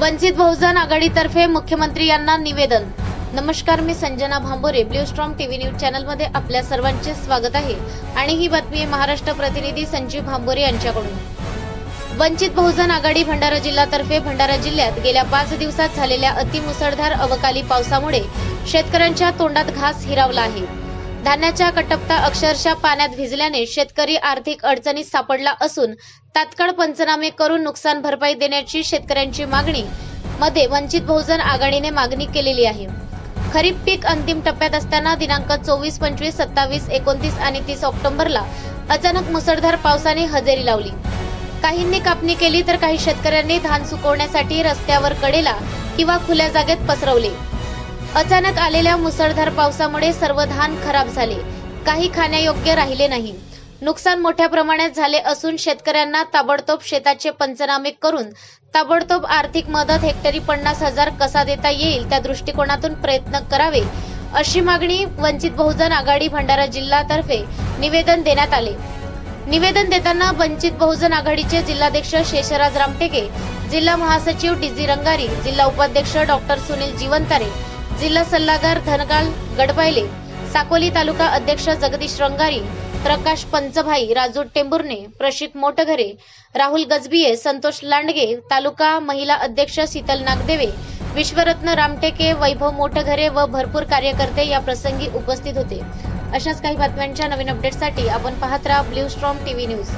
वंचित बहुजन आघाडीतर्फे मुख्यमंत्री यांना निवेदन. नमस्कार मी Sanjana Bhambore blue storm TV news चॅनलमध्ये आपल्या सर्वांचे स्वागत आहे. आणि ही बातमी महाराष्ट्र प्रतिनिधी संजीव भांबोरे यांच्याकडून. वंचित बहुजन आघाडी भंडारा जिल्हातर्फे भंडारा जिल्ह्यात गेल्या पाच दिवसात झालेल्या अतिमुसळधार अवकाळी पावसामुळे शेतकऱ्यांच्या तोंडात घास हिरावला आहे. धान्याच्या कटपटा अक्षरशः पाण्यात भिजल्याने शेतकरी आर्थिक अडचणीत सापडला असून तात्काळ पंचनामे करून नुकसान भरपाई देण्याची शेतकऱ्यांची मागणी. मध्ये वंचित बहुजन आघाडीने मागणी केलेली आहे. खरीप पीक अंतिम टप्प्यात असताना दिनांक चोवीस पंचवीस सत्तावीस एकोणतीस आणि तीस ऑक्टोबरला अचानक मुसळधार पावसाने हजेरी लावली. काहींनी कापणी केली तर काही शेतकऱ्यांनी धान सुकवण्यासाठी रस्त्यावर कडेला किंवा खुल्या जागेत पसरवले. अचानक आलेल्या मुसळधार पावसामुळे सर्व धान खराब झाले. काही खाण्यायोग्य राहिले नाही. नुकसान मोठ्या प्रमाणात झाले असून शेतकऱ्यांना ताबडतोब शेताचे पंचनामे करून ताबडतोब आर्थिक मदत हेक्टरी पन्नास हजार कसा देता येईल त्या दृष्टिकोनातून प्रयत्न करावे अशी मागणी वंचित बहुजन आघाडी भंडारा जिल्हातर्फे निवेदन देण्यात आले. निवेदन देताना वंचित बहुजन आघाडीचे जिल्हाध्यक्ष शेषराज रामटेके जिल्हा महासचिव डीजी रंगारी जिल्हा उपाध्यक्ष डॉक्टर सुनील जीवंतारे जिल्हा सल्लागार धनगाल गडबायले साकोली तालुका अध्यक्ष जगदीश रंगारी प्रकाश पंचभाई राजू टेंभुर्णे प्रशिक मोटघरे राहुल गजबिये संतोष लांडगे तालुका महिला अध्यक्ष शीतल नागदेवे विश्वरत्न रामटेके वैभव मोठघरे व भरपूर कार्यकर्ते या प्रसंगी उपस्थित होते. अशाच काही बातम्यांच्या नवीन अपडेटसाठी आपण पाहत राहा ब्ल्यू स्ट्रॉम टीव्ही न्यूज